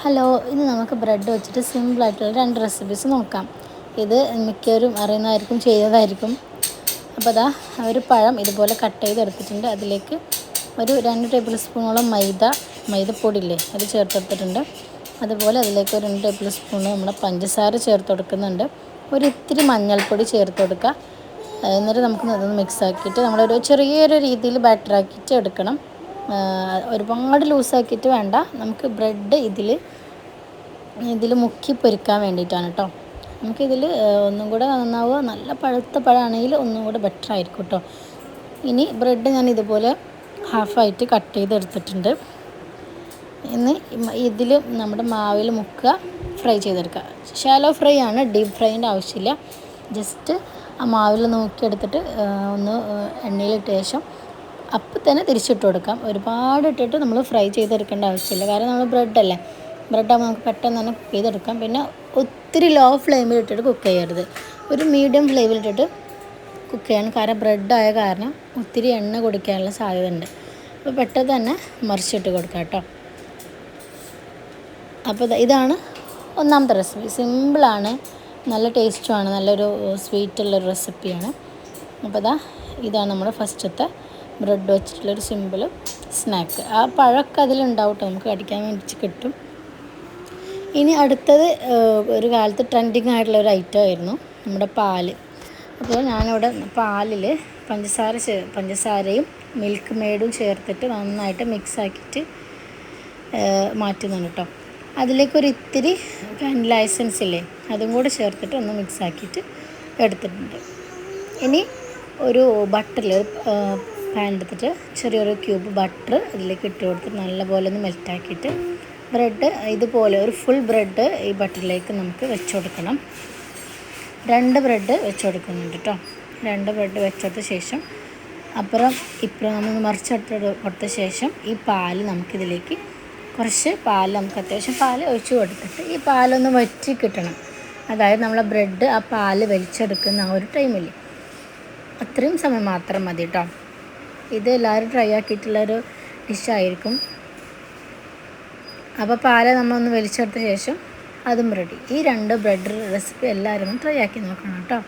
Hello ഇന്ന് നമുക്ക് bread വെച്ചിട്ട് സിമ്പിളായിട്ടുള്ള രണ്ട് റെസിപ്പീസ് നോക്കാം. ഇത് മിക്കവരും അറിയുന്നതായിരിക്കും ചെയ്തതായിരിക്കും. അപ്പോൾ അതാ ഒരു പഴം ഇതുപോലെ കട്ട് ചെയ്തെടുത്തിട്ടുണ്ട് അതിലേക്ക് ഒരു രണ്ട് ടേബിൾ സ്പൂണോളം മൈദ മൈദപ്പൊടി ഇല്ലേ അത് ചേർത്തെടുത്തിട്ടുണ്ട് അതുപോലെ അതിലേക്ക് ഒരു രണ്ട് ടേബിൾ സ്പൂൺ നമ്മുടെ പഞ്ചസാര ചേർത്ത് കൊടുക്കുന്നുണ്ട്. ഒരു ഇത്തിരി മഞ്ഞൾപ്പൊടി ചേർത്ത് കൊടുക്കുക. എന്നിട്ട് നമുക്ക് അതൊന്ന് മിക്സ് ആക്കിയിട്ട് നമ്മളൊരു ചെറിയൊരു രീതിയിൽ ബാറ്റർ ആക്കിയിട്ട് എടുക്കണം. ഒരുപാട് ലൂസാക്കിയിട്ട് വേണ്ട. നമുക്ക് ബ്രെഡ് ഇതിൽ ഇതിൽ മുക്കി പൊരിക്കാൻ വേണ്ടിയിട്ടാണ് കേട്ടോ നമുക്കിതിൽ ഒന്നും കൂടെ നന്നാവുക. നല്ല പഴുത്ത പഴമാണെങ്കിൽ ഒന്നും കൂടെ ബെറ്റർ ആയിരിക്കും കേട്ടോ ഇനി ബ്രെഡ് ഞാൻ ഇതുപോലെ ഹാഫായിട്ട് കട്ട് ചെയ്തെടുത്തിട്ടുണ്ട്. ഇന്ന് ഇതിൽ നമ്മുടെ മാവിൽ മുക്കുക ഫ്രൈ ചെയ്തെടുക്കുക. ഷാലോ ഫ്രൈ ആണ് ഡീപ്പ് ഫ്രൈന്റെ ആവശ്യമില്ല. ജസ്റ്റ് ആ മാവിൽ നോക്കിയെടുത്തിട്ട് ഒന്ന് എണ്ണയിലിട്ട ശേഷം അപ്പം തന്നെ തിരിച്ചിട്ട് കൊടുക്കാം. ഒരുപാട് ഇട്ടിട്ട് നമ്മൾ ഫ്രൈ ചെയ്തെടുക്കേണ്ട ആവശ്യമില്ല. കാരണം നമ്മൾ ബ്രെഡല്ലേ ബ്രെഡാകുമ്പോൾ നമുക്ക് പെട്ടെന്ന് തന്നെ കുക്ക് ചെയ്തെടുക്കാം. പിന്നെ ഒത്തിരി ലോ ഫ്ലെയിമിൽ ഇട്ടിട്ട് കുക്ക് ചെയ്യരുത്. ഒരു മീഡിയം ഫ്ലെയിമിൽ ഇട്ടിട്ട് കുക്ക് ചെയ്യണം. കാരണം ബ്രെഡായ കാരണം ഒത്തിരി എണ്ണ കുടിക്കാനുള്ള സാധ്യത ഉണ്ട് അപ്പോൾ പെട്ടെന്ന് തന്നെ മറിച്ചിട്ട് കൊടുക്കാം കേട്ടോ. അപ്പോൾ ഇതാണ് ഒന്നാമത്തെ റെസിപ്പി സിമ്പിളാണ് നല്ല ടേസ്റ്റുമാണ് നല്ലൊരു സ്വീറ്റുള്ളൊരു റെസിപ്പിയാണ് അപ്പോൾ ഇതാ ഇതാണ് നമ്മുടെ ഫസ്റ്റത്തെ ബ്രെഡ് വെച്ചിട്ടുള്ളൊരു സിമ്പിൾ സ്നാക്ക്. ആ പഴമൊക്കെ അതിലുണ്ടാവും കേട്ടോ. നമുക്ക് കടിക്കാൻ വേണ്ടി കിട്ടും. ഇനി അടുത്തത് ഒരു കാലത്ത് ട്രെൻഡിങ് ആയിട്ടുള്ള ഒരു ഐറ്റം ആയിരുന്നു നമ്മുടെ പാൽ. അപ്പോൾ ഞാനിവിടെ പാലിൽ പഞ്ചസാര ചേ പഞ്ചസാരയും മിൽക്ക് മെയ്ഡും ചേർത്തിട്ട് നന്നായിട്ട് മിക്സ് ആക്കിയിട്ട് മാറ്റുന്നുണ്ട് കേട്ടോ. അതിലേക്കൊരു ഇത്തിരി ലൈസൻസ് ഇല്ലേ അതും കൂടെ ചേർത്തിട്ട് ഒന്ന് മിക്സ് ആക്കിയിട്ട് എടുത്തിട്ടുണ്ട്. ഇനി ഒരു ബട്ടറിൽ പാൻ എടുത്തിട്ട് ചെറിയൊരു ക്യൂബ് ബട്ടർ അതിലേക്ക് ഇട്ട് കൊടുത്തിട്ട് നല്ലപോലെ ഒന്ന് മെൽറ്റാക്കിയിട്ട് ബ്രെഡ് ഇതുപോലെ ഒരു ഫുൾ ബ്രെഡ് ഈ ബട്ടറിലേക്ക് നമുക്ക് വെച്ച് കൊടുക്കണം. രണ്ട് ബ്രെഡ് വെച്ച് കൊടുക്കുന്നുണ്ട് കേട്ടോ രണ്ട് ബ്രെഡ് വെച്ചതിന് ശേഷം അപ്പുറം ഇപ്പുറം നമ്മൾ മറിച്ചിട്ട് കൊടുത്ത ശേഷം ഈ പാൽ നമുക്കിതിലേക്ക് കുറച്ച് പാൽ നമുക്ക് അത്യാവശ്യം പാൽ ഒഴിച്ച് കൊടുത്തിട്ട് ഈ പാലൊന്ന് വറ്റി കിട്ടണം. അതായത് നമ്മളെ ബ്രെഡ് ആ പാൽ വലിച്ചെടുക്കുന്ന ആ ഒരു ടൈമിൽ അത്രയും സമയം മാത്രം മതി കേട്ടോ ഇത് എല്ലാവരും ട്രൈ ആക്കിയിട്ടുള്ളൊരു ഡിഷായിരിക്കും അപ്പോൾ പാല നമ്മളൊന്ന് വലിച്ചെടുത്ത ശേഷം അതും റെഡി ഈ രണ്ട് ബ്രെഡ് റെസിപ്പി എല്ലാവരും ട്രൈ ആക്കി നോക്കണം കേട്ടോ.